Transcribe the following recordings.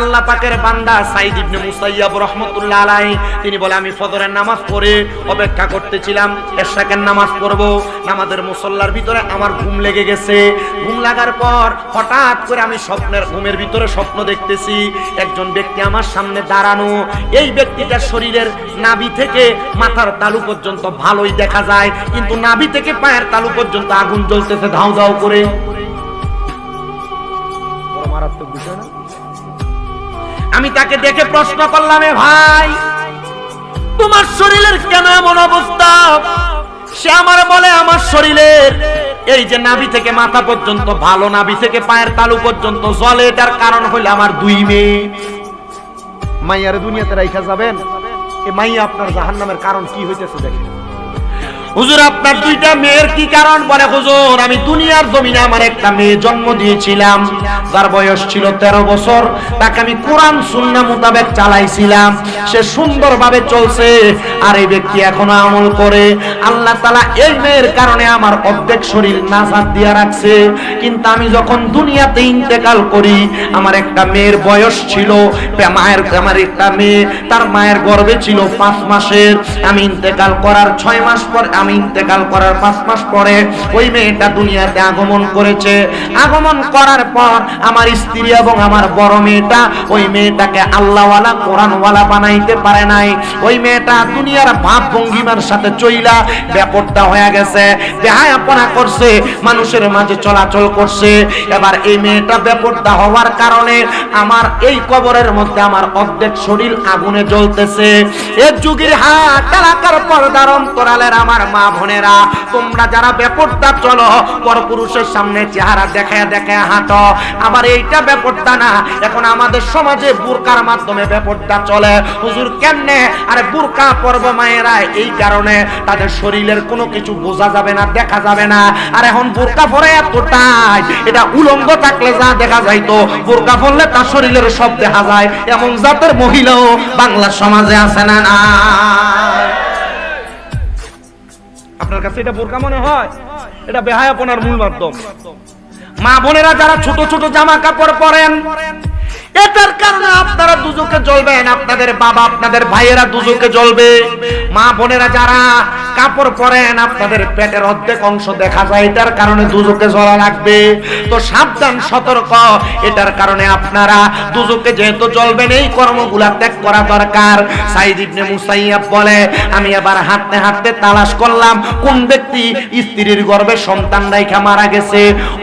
আল্লাহ পাকের বান্দা সাইদ ইবনে মুসাইয়াব রহমতুল্লাহ আলাই তিনি বলে, আমি ফজরের নামাজ পড়ে অপেক্ষা করতেছিলাম, এরশাকের নামাজ পড়ব। নামাজের মুসল্লার ভিতরে আমার ঘুম লেগে গেছে। ঘুম লাগার পর হঠাৎ করে আমি স্বপ্নের ঘুমের ভিতরে স্বপ্ন দেখতেছি, একজন ব্যক্তি আমার সামনে দাঁড়ানো। এই ব্যক্তিটার শরীরের নাভি থেকে মাথার তালু পর্যন্ত ভালোই দেখা যায়, কিন্তু নাভি থেকে পায়ের তালু পর্যন্ত আগুন জ্বলতেছে ধাউ ধাউ করে। মারাত্মক বিষয় না? আমি তাকে দেখে প্রশ্ন করলাম ভাই, তোমার শরীরের কেন এমন অবস্থা? সে আমার বলে, আমার শরীরের এই যে নাভি থেকে মাথা পর্যন্ত, ভালো নাভি থেকে পায়ের তালু পর্যন্ত, জলে এটার কারণ হইলে আমার দুই মেয়ে। মাইয়ার দুনিয়াতে রাইখা যাবেন? এ মাইয়া আপনার জাহান্নামের কারণ কি হইতেছে দেখেন। হুজুর, আপনার দুইটা মেয়ের কি কারণ বলে হুজুর? আমি দুনিয়ার জমিনে আমার একটা মেয়ে জন্ম দিয়েছিলাম, যার বয়স ছিল তেরো বছর। তাকে আমি কোরআন, সুন্না মোতাবেক চালাইছিলাম। সে সুন্দরভাবে চলছে আর এই ব্যক্তি এখনও আমল করে। আল্লাহ তালা এই মেয়ের কারণে আমার অর্ধেক শরীর নাজাত দিয়া রাখছে। কিন্তু আমি যখন দুনিয়াতে ইন্তেকাল করি, আমার একটা মেয়ের বয়স ছিল মায়ের, আমার একটা মেয়ে, তার মায়ের গর্ভে ছিল পাঁচ মাসের। আমি ইন্তেকাল করার ছয় মাস পর আমি ইন্তেকাল করার পাঁচ মাস পরে ওই মেয়েটা দুনিয়াতে আগমন করেছে। আগমন করার পর আমার স্ত্রী এবং আমার বড় মেয়েটা ওই মেয়েটাকে আল্লাহওয়ালা, কোরআনওয়ালা বানাইতে পারে নাই। ওই মেয়েটা দুনিয়ার ভাব ভঙ্গিমার সাথে চইলা ব্যাপারটা হয়ে গেছে, বেহায়াপনা করছে, মানুষের মাঝে চলাচল করছে। এবার এই মেয়েটা ব্যাপারটা হওয়ার কারণে আমার এই কবরের মধ্যে আমার অর্ধেক শরীর আগুনে জ্বলতেছে। এ যুগের হাট এলাকার পর্দার অন্তরালের আমার মা বোনেরা, তোমরা যারা ব্যাপারটা চলো, পরপুরুষের সামনে চেহারা দেখায় দেখায় হাঁটো। আবার এইটা ব্যাপারটা না, এখন আমাদের সমাজে বুরকার মাধ্যমে ব্যাপারটা চলে। হুজুর কেমনে? আরে বুরকা পর্ব মায়েরা, এই কারণে তাদের শরীরের কোনো কিছু বোঝা যাবে না, দেখা যাবে না। আর এখন বুরকা পরে এতটাই, এটা উলঙ্গ থাকলে যা দেখা যাইতো বুরকা পরলে তার শরীরের সব দেখা যায়। এমন জাতের মহিলাও বাংলা সমাজে আছে না না। আপনার কাছে এটা বোরকা মনে হয়? এটা বেহায়াপনার মূল মাধ্যম। মা বোনেরা যারা ছোট ছোট জামা কাপড় পরেন এটার কারণে আপনারা দুজকে জ্বলবেন আপনাদের বাবা, আপনাদের ভাইয়েরা দুজকে জ্বলবে। মা বোনেরা যারা কাপড় পরেন, আপনাদের পেটের অর্ধেক অংশ দেখা যায়, এটার কারণে দুজকে জ্বলা লাগবে। তো সাবধান, সতর্ক, এটার কারণে আপনারা দুজকে যেহেতু জ্বলবেন, এই কর্মগুলা ত্যাগ করা দরকার। সাইদ ইবনে মুসাইয়াব বলে, আমি আবার হাঁটতে হাঁটতে তালাশ করলাম, কোন ব্যক্তি স্ত্রীর গর্ভে সন্তান রাইখা মারা গেছে?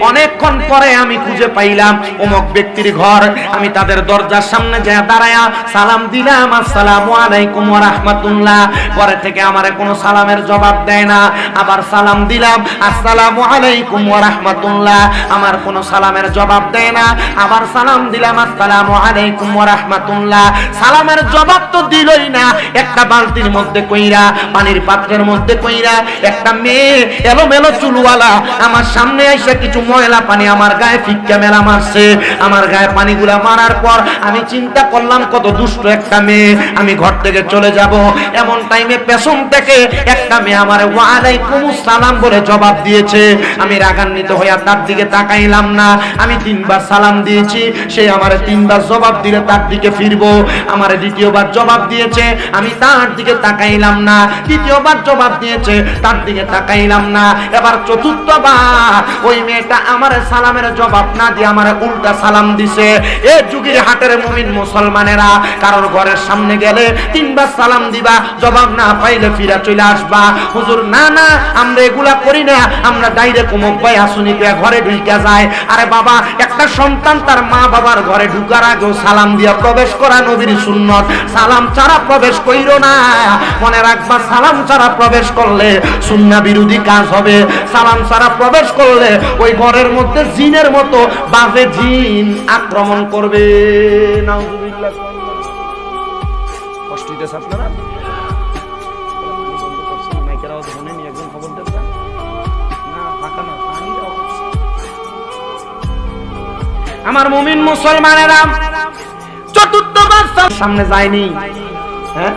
অনেকক্ষণ পরে আমি খুঁজে পাইলাম, অমুক ব্যক্তির ঘর, আমি তাদের দরজার সামনে যা দাঁড়ায়া সালাম দিলাম, আসসালামু আলাইকুম ওয়া রাহমাতুল্লাহ। পরে থেকে আমারে কোনো সালামের জবাব দেয় না। আবার সালাম দিলাম, আসসালামু আলাইকুম রাহমাতুল্লাহ। আমার কোনো সালামের জবাব দেয় না। আবার সালাম দিলাম, আসসালামু আলাইকুম রাহমাতুল্লাহ। সালামের জবাব তো দিলই না। একটা বালতির মধ্যে কইরা, পানির পাত্রের মধ্যে কইরা, একটা মেয়ে এলোমেলো চুলওয়ালা আমার সামনে এসে কিছু ময়লা পানি আমার গায়ে ফিক্কা মেলা মারছে। আমার গায়ে পানিগুলা মারার পর আমি চিন্তা করলাম, কত দুষ্ট একটা মেয়ে, আমি ঘর থেকে চলে যাব। এমন টাইমে পেছন থেকে একটা মেয়ে আমার ওয়ালাইকুম সালাম বলে জবাব দিয়েছে। আমি রাগান্বিত হইয়া তার দিকে তাকাইলাম না। আমি তিনবার সালাম দিয়েছি, সে আমার তিনবার জবাব দিলে তার দিকে ফিরবো। আমার দ্বিতীয়বার জবাব দিয়েছে, আমি তার দিকে তাকাইলাম না। তৃতীয়বার জবাব দিয়েছে, তার দিকে তাকাইলাম না। এবার চতুর্থবার ওই মেয়েটা আমার সালামের জবাব না দিয়ে আমার উল্টা সালাম দিছে। এ যুগের হাটের মুমিন মুসলমানেরা, কারোর ঘরের সামনে গেলে তিনবার সালাম দিবা, জবাব না পাইলে ফিরা চলে আসবা। হুজুর, না না, আমরা এগুলা করি না, আমরা ডাইরেক্ট অমুক ভাই আসুনি ঘরে ঢুইকা যায়। আরে বাবা, একটা সন্তান তার মা বাবার ঘরে ঢুকার আগেও সালাম দিয়া প্রবেশ করা নবীর সুন্নত। সালাম ছাড়া প্রবেশ কইরো না। মনে রাখবা, সালাম ছাড়া প্রবেশ করলে সুন্না বিরোধী কাজ হবে। সালাম ছাড়া প্রবেশ করলে ওই ঘরের মধ্যে জিনের মতো বাজে জিন আক্রমণ করবে। একজন খবর না আমার মুমিন মুসলমানেরা চতুর্থ সামনে যায়নি। হ্যাঁ?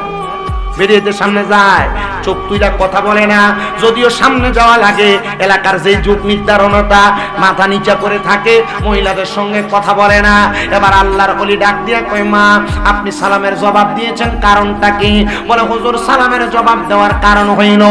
বেরিয়েতে সামনে যায়। চোখ তুইলা কথা বলে না। যদিও সামনে যাওয়া লাগে, এলাকার যে যুগ নির্ধারণতা মাথা নিচা করে থাকে, মহিলাদের সঙ্গে কথা বলে না। এবার আল্লাহর অলি ডাক দিয়ে কই মা, আপনি সালামের জবাব দিয়েছেন, কারণটা কি? বলে, হুজুর, সালামের জবাব দেওয়ার কারণ হইল,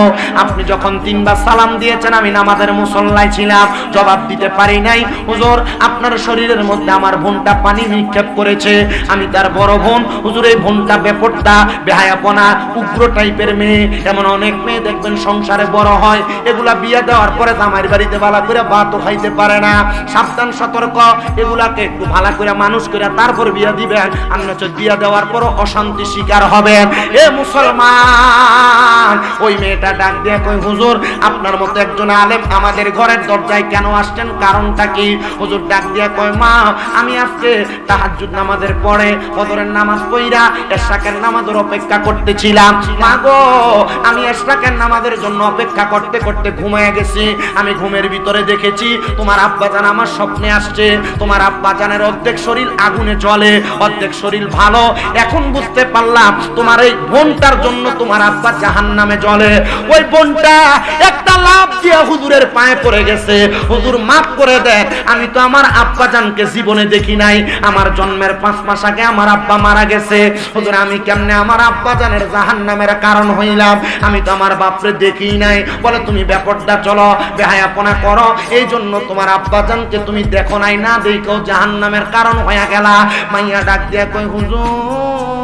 আপনি যখন তিনবার সালাম দিয়েছেন, আমি নামাজের মুসল্লায় ছিলাম, জবাব দিতে পারি নাই। হুজুর, আপনার শরীরের মধ্যে আমার বোনটা পানি নিক্ষেপ করেছে, আমি তার বড় বোন। হুজুর, এই বোনটা বেপরটা বেহায়াপনা, উগ্র টাইপের মেয়ে এমন অনেক মেয়ে দেখবেন সংসারে বড় হয়, এগুলা বিয়ে দেওয়ার পরে জামাইর বাড়িতে বালা করে ভাতও খাইতে পারে না। সাবধান, সতর্ক, এগুলাকে একটু ভালো করে মানুষ করে তারপর বিয়ে দিবেন আর নচেত বিয়ে দেওয়ার পর অশান্তি শিকার হবেন। এ মুসলমান, ওই মেয়েটা ডাক দিয়ে কই হুজুর, আপনার মতো একজন আলেম আমাদের ঘরের দরজায় কেন আসছেন? কারণটা কি? হুজুর ডাক দিয়ে কয়, মা, আমি আজকে তাহাজ্জুদ নামাজের পরে ফজরের নামাজ পড়া এশরাকের নামাজের অপেক্ষা করতেছিলাম। মা গো আমি এশরাকের নামাজের জন্য অপেক্ষা করতে করতে ঘুমিয়ে গেছি। আমি ঘুমের ভিতরে দেখেছি, তোমার আব্বাজান আমার স্বপ্নে আসছে। তোমার আব্বাজানের অর্ধেক শরীর আগুনে জ্বলে, অর্ধেক শরীর ভালো। এখন বুঝতে পারলাম, তোমার এই বোনটার জন্য তোমার আব্বা জাহান নামে জ্বলে। ওই বোনটা একটা লাভ দিয়ে হুজুরের পায়ে পড়ে গেছে। হুজুর, মাফ করে দেন, আমি তো আমার আব্বা জানকে জীবনে দেখি নাই। আমার জন্মের পাঁচ মাস আগে আমার আব্বা মারা গেছে। হুজুর, আমি কেমনে আমার আব্বা জানের জাহান নামের কারণ হইলাম? আমি তো আমার বাপরে দেখি নাই। বলে, তুমি ব্যাপারটা চলো, বেহায়াপনা করো। এই জন্য তোমার আব্বা জানকে তুমি দেখো নাই না, দেখো জাহান নামের কারণ হয়ে গেলা। মাইয়া ডাক দিয়া কই হুজুর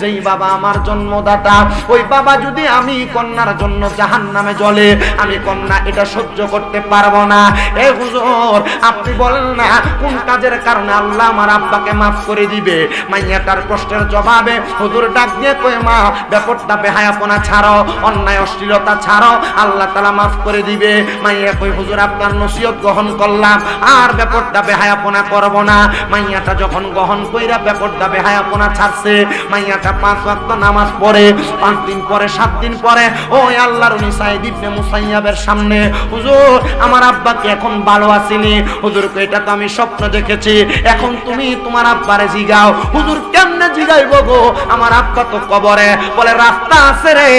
যেই বাবা আমার জন্মদাতা, ওই বাবা যদি আমি কন্যার জন্য জাহান নামে জ্বলে, আমি কন্যা এটা সহ্য করতে পারব না। এ হুজুর, আপনি বলেন না, কোন কাজের কারণে আল্লাহ আমার আব্বাকে মাফ করে দিবে? মাইয়াটার প্রশ্নের জবাবে হুজুর ডাক দিয়ে কই মা, ব্যাপারটা বেহায়াপনা ছাড়ো, অন্যায় অশ্লীলতা ছাড়ো, আল্লাহ তালা মাফ করে দিবে। মাইয়া কই হুজুর, আপনার নসিহত গ্রহণ করলাম, আর ব্যাপারটা বেহায়াপনা করব না। মাইয়াটা যখন গ্রহণ কইরা ব্যাপারটা বেহায়াপনা ছাড়ছে মাইয়াটা পাঁচ ওয়াক্ত নামাজ পড়ে, পাঁচ দিন পরে, সাত দিন পরে, ওই আল্লাহর উনি সাইদ মুসাইয়াবের সামনে, হুজুর, আমার আব্বাকে এখন ভালো আসেনি? হুজুর, এটা তো আমি স্বপ্ন দেখেছি। এখন তুমি তোমার আব্বারে জিগাও। হুজুর, কেমনে জিগাইব গো? আমার আব্বা তো কবরে। বলে, রাস্তা আছে রে।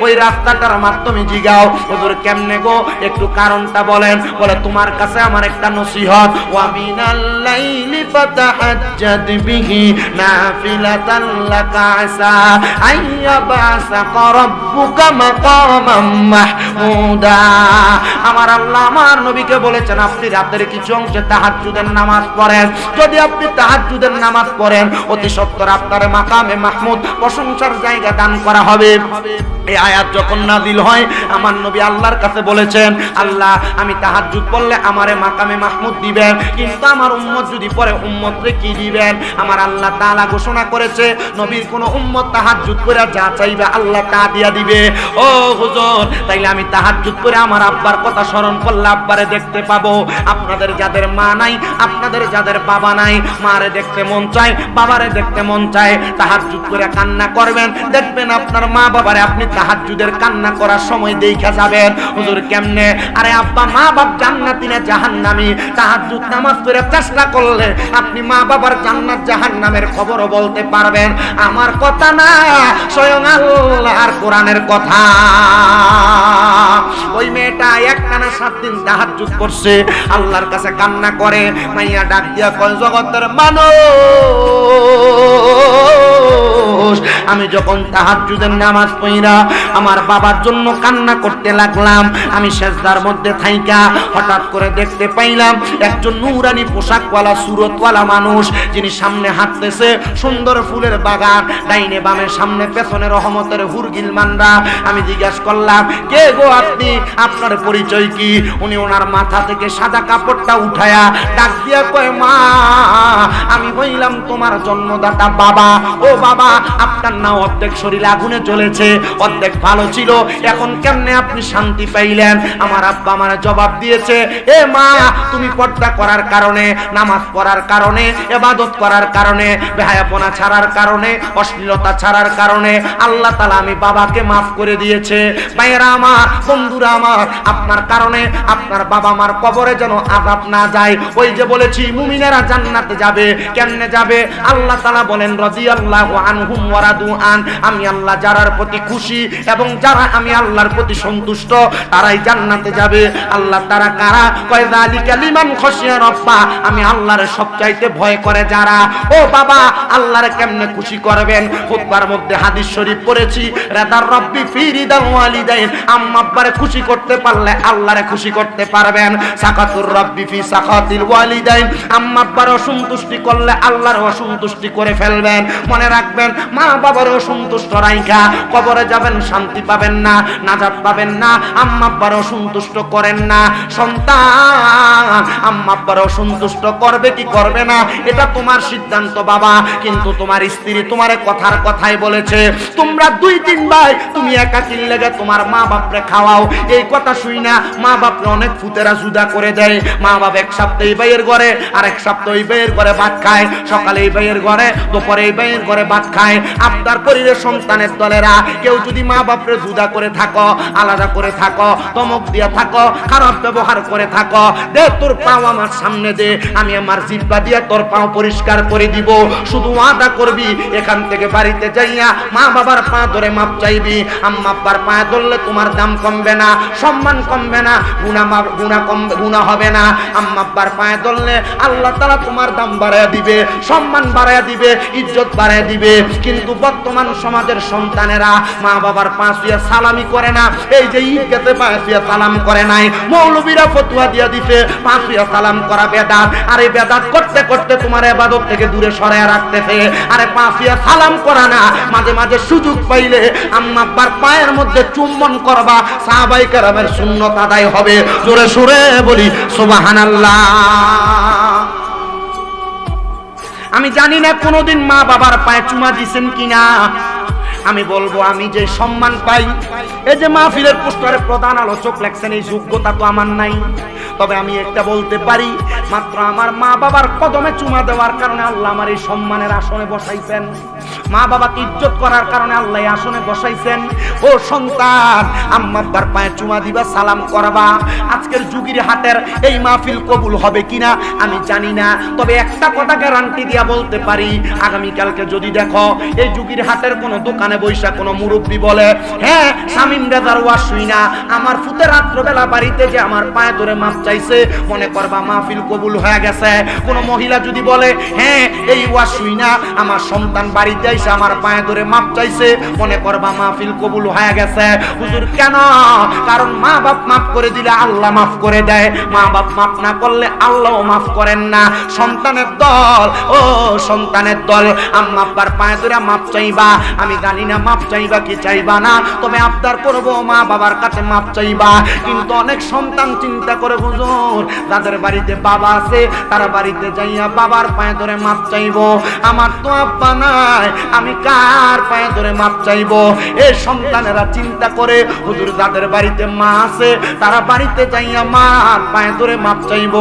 ওই রাস্তাটার মাধ্যমে জিগাও। হুজুর, কেমনে গো? একটু কারণটা বলেন। বলে, তোমার কাছে আমার একটা নসিহত। ওয়া মিনাল লাইলি ফাতাহাজ্জাদ বিহি নাফিলাতান লাকা আসা আইয়াবাসাকা রাব্বুকা মাকামাম মাহমুদা। আমার আল্লাহ আমার নবীকে বলেছেন, আপনি রাতের কিছু অংশে তাহাজ্জুদের নামাজ পড়েন। যদি আপনি তাহাজ্জুদের নামাজ পড়েন, অতি সত্তর আপনার মাকামে মাহমুদ প্রশংসার জায়গা দান করা হবে। এই আয়াত যখন নাজিল হয়, আমার নবী আল্লাহর কাছে বলেছেন, আল্লাহ, আমি তাহাজ্জুদ পড়লে আমারে মাকামে মাহমুদ দিবেন, কিন্তু আমার উম্মত যদি পরে উম্মতরে কি দিবেন? আমার আল্লাহ তাআলা ঘোষণা করেছে নবীর কোন উম্মত তাহাজ্জুদ করে যা চাইবে আল্লাহ তা দিয়া দিবে। ও হুজুর, তাইলে আমি তাহাজ্জুদ করে আমার আব্বার কথা স্মরণ করলে আব্বারে দেখতে পাবো। আপনাদের যাদের মা নাই, আপনাদের যাদের বাবা নাই, মারে দেখতে মন চায়, বাবারে দেখতে মন চায়, তাহাজ্জুদ করে কান্না করবেন। দেখবেন আপনার মা বাবারে আপনি তাহাজ্জুদের কান্না করার সময় দেখা যাবেন। হুজুর কেমনে? আরে আব্বা, মা বাপ জান্নাতি না জাহান্নামী? তাহাজ্জুদ নামাজ পড়ে চেষ্টা করলে আপনি মা বাবার জান্নাত জাহান্নামের খবরও বলতে পারবেন। আমার কথা না, স্বয়ং আল্লাহর কোরআনের কথা। ওই মেয়েটা একখানা সাত দিন তাহাজ্জুদ করছে, আল্লাহর কাছে কান্না করে, মাইয়া ডাক দিয়া কয়, জগতের মানুষ! আমি যখন তাহাজ্জুদের নামাজ পড়া আমার বাবার জন্য কান্না করতে লাগলাম, আমি সেজদার মধ্যে থাইকা হঠাৎ করে দেখতে পাইলাম, একজন নুরানি পোশাকওয়ালা, সুরতওয়ালা মানুষ, যিনি সামনে হাঁটতেছে, সুন্দর ফুলের বাগান, ডাইনে বামে সামনে পেছনে রহমতের হুরগিল মান্ডা। আমি জিজ্ঞাসা করলাম, কে গো আপনি? আপনার পরিচয় কি? উনি ওনার মাথা থেকে সাদা কাপড়টা উঠায়া ডাক দিয়া কয়, মা বললাম তোমার জন্মদাতা বাবা। ও বাবা, আপনার না অর্ধেক শরীর আগুনে চলেছে অর্ধেক ভালো ছিল। এখন কেমনে আপনি শান্তি পাইলেন? আমার আব্বা আমার জবাব দিয়েছে, এ মা, তুমি পর্দা করার কারণে, নামাজ পড়ার কারণে, এবাদত করার কারণে, বেহায়াপনা ছাড়ার কারণে, অশ্লীলতা ছাড়ার কারণে, আল্লাহ তালা আমি বাবাকে মাফ করে দিয়েছে। ভাইয়েরা আমার, বন্ধুরা আমার, আপনার কারণে, আপনার বাবা মার কবরে যেন আজাব না যায়। ওই যে বলেছি, মুমিনেরা জান্নাতে যাবে। কেমনে যাবে। আল্লাহ তাআলা বলেন, রাদিয়াল্লাহু আনহুম ওয়ারাদু আন, আমি আল্লাহ যারার প্রতি খুশি এবং যারা আমি আল্লাহর প্রতি সন্তুষ্ট, তারাই জান্নাতে যাবে। আল্লাহ তারা কারা? কয়, যালিকা লিমান খশিয়া রব্বা, আমি আল্লাহর সবচাইতে ভয় করে যারা। ও বাবা, আল্লাহর কেমনে খুশি করবেন? খুতবার মধ্যে হাদিস শরীফ পড়েছি, রাদার রব্বি ফি রিদাল ওয়ালিদাইন, আম্মা আব্বারে খুশি করতে পারলে আল্লাহরে খুশি করতে পারবেন। সাকাতুর রব্বি ফি সাকাতিল ওয়ালিদাইন, আম্মা আব্বার অসন্তুষ্টি করলে আল্লাহর অসন্তুষ্টি করে ফেলবেন। মনে রাখবেন, মা বাবার অসন্তুষ্ট রাইখা। কবরে যাবেন, শান্তি পাবেন না, নাজাত পাবেন না, আম্মা আব্বার অসন্তুষ্ট করেন না। সন্তান, আম্মা আব্বার অসন্তুষ্ট করবে কি করবে না, এটা তোমার সিদ্ধান্ত বাবা। কিন্তু তোমার স্ত্রী তোমার কথার কথাই বলেছে, তোমরা দুই তিন ভাই, তুমি একা লেগে তোমার মা বাপরে খাওয়াও। এই কথা শুই না, মা বাপরে অনেক ফুতেরা জুদা করে দেয়। মা বাপ এক সপ্তাহ এই ভাইয়ের ঘরে আর এক সপ্তাহ এই ভাইয়ের ঘরে ভাত খায়। সকালে এই ভাইয়ের ঘরে, দুপুরে এই ভাইয়ের ঘরে ভাত খায়। আপনার পরিবেশ সন্তানের দলেরা, কেউ যদি মা বাপরে জুদা করে থাকো, আলাদা করে থাকো তমক দিয়া থাকো, খারাপ ব্যবহার করে থাকো, দে তোর পাও আমার সামনে দে, আমি আমার জিব্বা দিয়া তোর পাও পরিষ্কার করে দিব। শুধু আদা করবি, এখান থেকে বাড়িতে যাইয়া মা বাবার পা ধরে মাপ চাইবি। আম্মা আব্বার পা ধরলে তোমার দাম কমবে না, সম্মান কমবে না গুণা গুণা কমবে গুণা হবে না। আম্মা আব্বার পায়ে ধরলে আল্লাহ তারা তোমার দাম বাড়ায় দিবে। সম্মান বাড়ায় দিবে, ইজ্জত বাড়ায় দিবে। কিন্তু বর্তমান সমাজের সন্তানেরা মা বাবার পা শুয়ে সালামি করে না। এই যে ঈদগাতে পা শুয়ে সালাম করে নাই। মৌলবীরা ফতুয়া দিয়া দিতে পা শুয়ে সালাম করা বেদাত। আর এই বেদাত করতে করতে তোমার এবাদত থেকে দূরে সরায় রাখতেছে। আরে পা শুয়ে সালাম করা না, মাঝে মাঝে সুযোগ পাইলে আম্মা আব্বার পায়ের মধ্যে চুম্বন করবা সাহাবাই কারামের শূন্যত আদায় হবে। জোরে সুরে বলি, সুবহানাল্লাহ। আমি জানি না কোনোদিন মা বাবার পায়ে চুমা দিছেন কিনা। আমি বলব, আমি যে সম্মান পাই, এই যে মাহফিলের পোস্টারে প্রধান আলোচক লেখছেন, এই যোগ্যতা তো আমার নাই। তবে আমি একটা বলতে পারি, মাত্র আমার মা বাবার কদমে চুমা দেওয়ার কারণে আল্লাহ আমার এই সম্মানের আসনে বসাইছেন। মা বাবাকে ইজ্জত করার কারণে আল্লাহ আসনে বসাইছেন। ও সন্তান আম্মা আব্বার পায়ে চুমা দিবা, সালাম করবা। আজকের যুগির হাটের এই মাহফিল কবুল হবে কিনা আমি জানি না, তবে একটা কথা গ্যারান্টি দিয়া বলতে পারি আগামী কালকে যদি দেখো, এই যুগির হাটের কোন দোকানে বৈশা কোনো মুরব্বী বলে হ্যাঁ শামিম রেজার ওয়াজ শুই না। আমার ফুতে রাত্রবেলা বাড়িতে যে আমার পায়ে ধরে মাপ চাইছে, মনে করবা মাহফিল কবুল হয়ে গেছে। কোন মহিলা যদি বলে হ্যাঁ এই ওয়াজ শুই না, আমার সন্তান বাড়িতে এসে আমার পায়ে ধরে মাপ চাইছে, মনে করবা মাহফিল কবুল হয়ে গেছে। হুজুর, কেন? কারণ মা বাপ মাফ করে দিলে আল্লাহ মাফ করে দেয়। মা বাপ মাফ না করলে আল্লাহও মাফ করেন না। সন্তানের দল, ও সন্তানের দল আম্মা আব্বার পায়ে ধরে মাপ চাইবা। আমি জানি না, মাপ চাইবা কি চাইবা না, তবে আবদার করব মা বাবার কাছে মাপ চাইবা। কিন্তু অনেক সন্তান চিন্তা করে, হুজুর, যাদের বাড়িতে বাবা আছে, তারা বাড়িতে যাইয়া বাবার পায়ে ধরে মাপ চাইব। আমার তো আব্বা নাই, আমি কার পায়ে ধরে মাপ চাইব? এই সন্তানেরা চিন্তা করে, হুজুর, যাদের বাড়িতে মা আছে, তারা বাড়িতে যাইয়া মার পায়ে ধরে মাপ চাইব।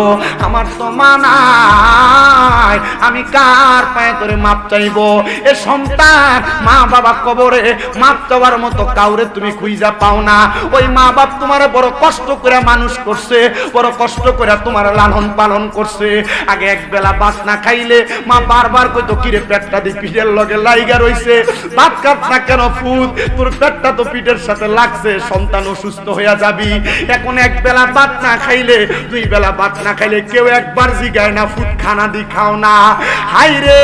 আমার তো মা নাই, আমি কার পায়ে ধরে মাপ চাইব? এ সন্তান মা বাবা কবরে, মাপ চাওয়ার মতো কাউরে তুমি খুঁজা পাও না। ওই মা বাপ তোমার বড় কষ্ট করে মানুষ করছে, বড় কষ্ট করে তোমার লালন পালন করছে। আগে এক বেলা ভাত না খাইলে মা বারবার কইতো, কিরে পেটটা দি পিঠের লগে লাইগা রইছে, ভাত খাত না কেন ফুট তোর পেটটা তো পিঠের সাথে লাগছে, সন্তান অসুস্থ হইয়া যাবি। এখন এক বেলা ভাত না খাইলে, দুই বেলা ভাত না খাইলে কেউ একবার জিগায় না ফুট খানা দি খাও না। হাই রে!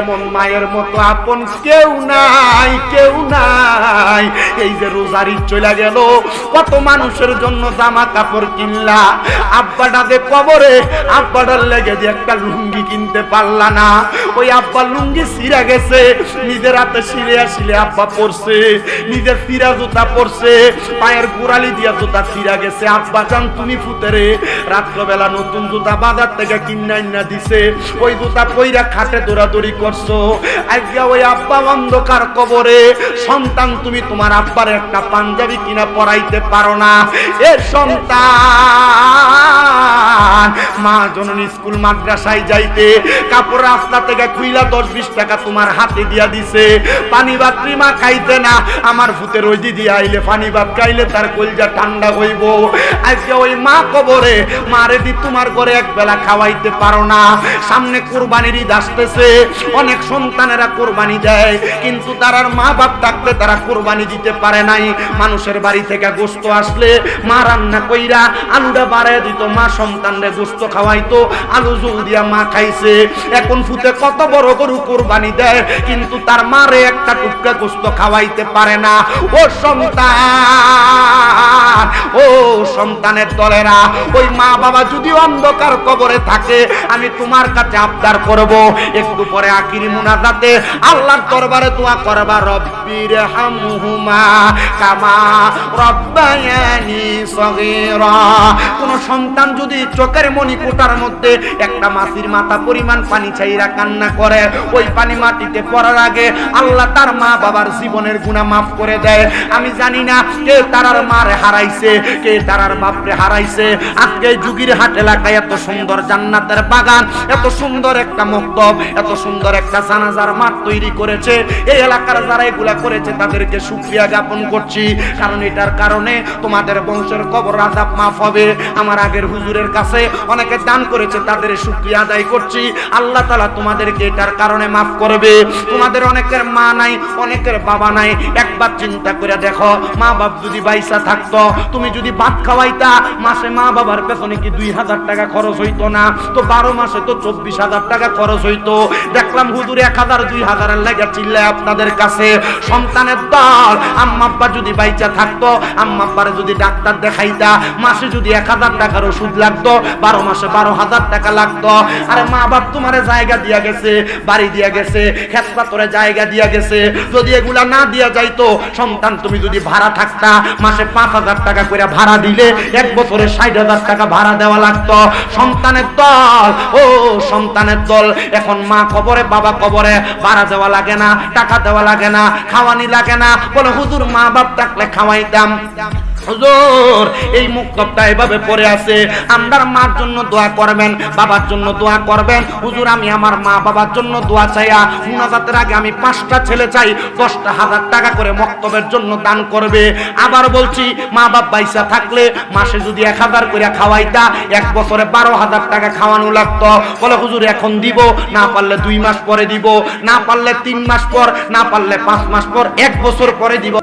এমন মায়ের মতো আপন কেউ নাই কেউ নাই। এই যে রোজারি চলে গেল, কত মানুষের জন্য জামা কাপড় কিনলা। আব্বাটা যে কবরে, আব্বাটার লেগে যে একটা লুঙ্গি কিনতে পারলা না। ওই আব্বা লুঙ্গি ছিঁড়া গেছে, নিজের হাতে ছিঁড়ে আসলে আব্বা পড়ছে নিজের ফিরা জুতা পড়ছে পায়ের গোড়ালি দিয়া জুতা ছিঁড়া গেছে। আব্বা জান, তুমি ফুতেরে রাত্রবেলা নতুন জুতা বাজার থেকে কিনা না দিছে। ওই জুতা পইরা খাটে দৌড়াদৌড়ি করছ সন্তান তোমার সন্তান হাতে দিয়া দিছে। পানি ভাত মা খাইতে না, আমার ভূতের ওই দিদি আইলে পানি ভাত খাইলে তার কলজা ঠান্ডা হইব। আজকে ওই মা কবরে, মারে দি তোমার ঘরে এক বেলা খাওয়াইতে পারো না। সামনে কোরবানির ঈদ আসতেছে। অনেক সন্তানেরা কোরবানি দেয়, কিন্তু তারার মা বাপ থাকলে তারা কোরবানি দিতে পারে নাই। মানুষের বাড়ি থেকে গোস্ত আসলে মা রান্না কইরা আলুটা বাড়ায় দিত, মা সন্তানরে গোস্ত খাওয়াইতো, আলু জুল দিয়া মা খাইছে। এখন ফুতে কত বড় গরু কোরবানি দেয়, কিন্তু তার মারে একটা টুকরা গোস্ত খাওয়াইতে পারে না। ও সন্তান, ও সন্তানের দলেরা, ওই মা বাবা যদি অন্ধকার কবরে থাকে, আমি তোমার কাছে আবদার করব। একটু পরে আখিরি মুনাজাতে আল্লাহর দরবারে দোয়া করবা, রব্বির হামহুমা কামা রব্বায়ানি সগীরা। কোন সন্তান যদি চোখের মনি কোটার মধ্যে একটা মাসির মাথা পরিমাণ পানি চাইরা কান্না করে, ওই পানি মাটিতে পড়ার আগে আল্লাহ তার মা বাবার জীবনের গুণা মাফ করে দেয়। আমি জানি না কে তারার মারে হারাইছে, কে তারার বাপরে হারাইছে। আজকে যুগির হাট এলাকায় এত সুন্দর জান্নাতের বাগান, এত সুন্দর একটা মক্তব, এত সুন্দর একটা জানাজার মাঠ তৈরি করেছে। এই এলাকার যারা এগুলা করেছে, তাদেরকে সুক্রিয়া জ্ঞাপন করছি। কারণ এটার কারণে তোমাদের বংশের কবর আজাব মাফ হবে। আমার আগের হুজুরের কাছে অনেকে দান করেছে, তাদের সুক্রিয়া আদায় করছি। আল্লাহ তালা তোমাদেরকে এটার কারণে মাফ করবে। তোমাদের অনেকের মা নাই, অনেকের বাবা নাই। একবার চিন্তা করে দেখো, মা বাপ যদি বাইসা থাকতো, তুমি যদি ভাত খাওয়াইতা, মাসে মা বাবার পেছনে কি দুই হাজার টাকা খরচ হইতো না? তো বারো মাসে তো চব্বিশ হাজার টাকা খরচ হইতো। দেখলাম হুজুর এক হাজার, দুই হাজারের লেগে চিল্লায় আপনাদের কাছে। সন্তানের দল, আম্মা আব্বা যদি বাইচা থাকতো, আম্মা আব্বারে যদি ডাক্তার দেখাইতা, মাসে যদি এক হাজার টাকার ওষুধ লাগতো, বারো মাসে বারো হাজার টাকা লাগতো। আরে মা বাপ তোমারে জায়গা দিয়া গেছে, বাড়ি দিয়া গেছে খেত পাতরে জায়গা দিয়া গেছে। যদি এগুলা না দিয়া যাইতো, সন্তান তুমি যদি ভাড়া থাকতা, মাসে পাঁচ হাজার টাকা করে ভাড়া দিলে, এক বছরে ষাট হাজার টাকা ভাড়া দেওয়া লাগতো। সন্তানের দল, ও সন্তানের দল, এখন মা কবরে, বাবা কবরে ভাড়া যাওয়া লাগে না, টাকা দেওয়া লাগে না, খাওয়ানি লাগে না। বলে, হুজুর মা বাপ থাকলে খাওয়াইতাম। হুজুর, এই মুক্তবটা এভাবে পড়ে আছে। আমার মার জন্য দোয়া করবেন, বাবার জন্য দোয়া করবেন। হুজুর, আমি আমার মা বাবার জন্য দোয়া চাইয়া মুনাজাতের আগে আমি পাঁচটা ছেলে চাই, দশটা হাজার টাকা করে মক্তবের জন্য দান করবে। আবার বলছি, মা বাপ থাকলে মাসে যদি এক হাজার করে খাওয়াইতা, এক বছরে বারো হাজার টাকা খাওয়ানো লাগতো। বলে, হুজুর, এখন দিব, না পারলে দুই মাস পরে দিব, না পারলে তিন মাস পর, না পারলে পাঁচ মাস পর, এক বছর পরে দিব।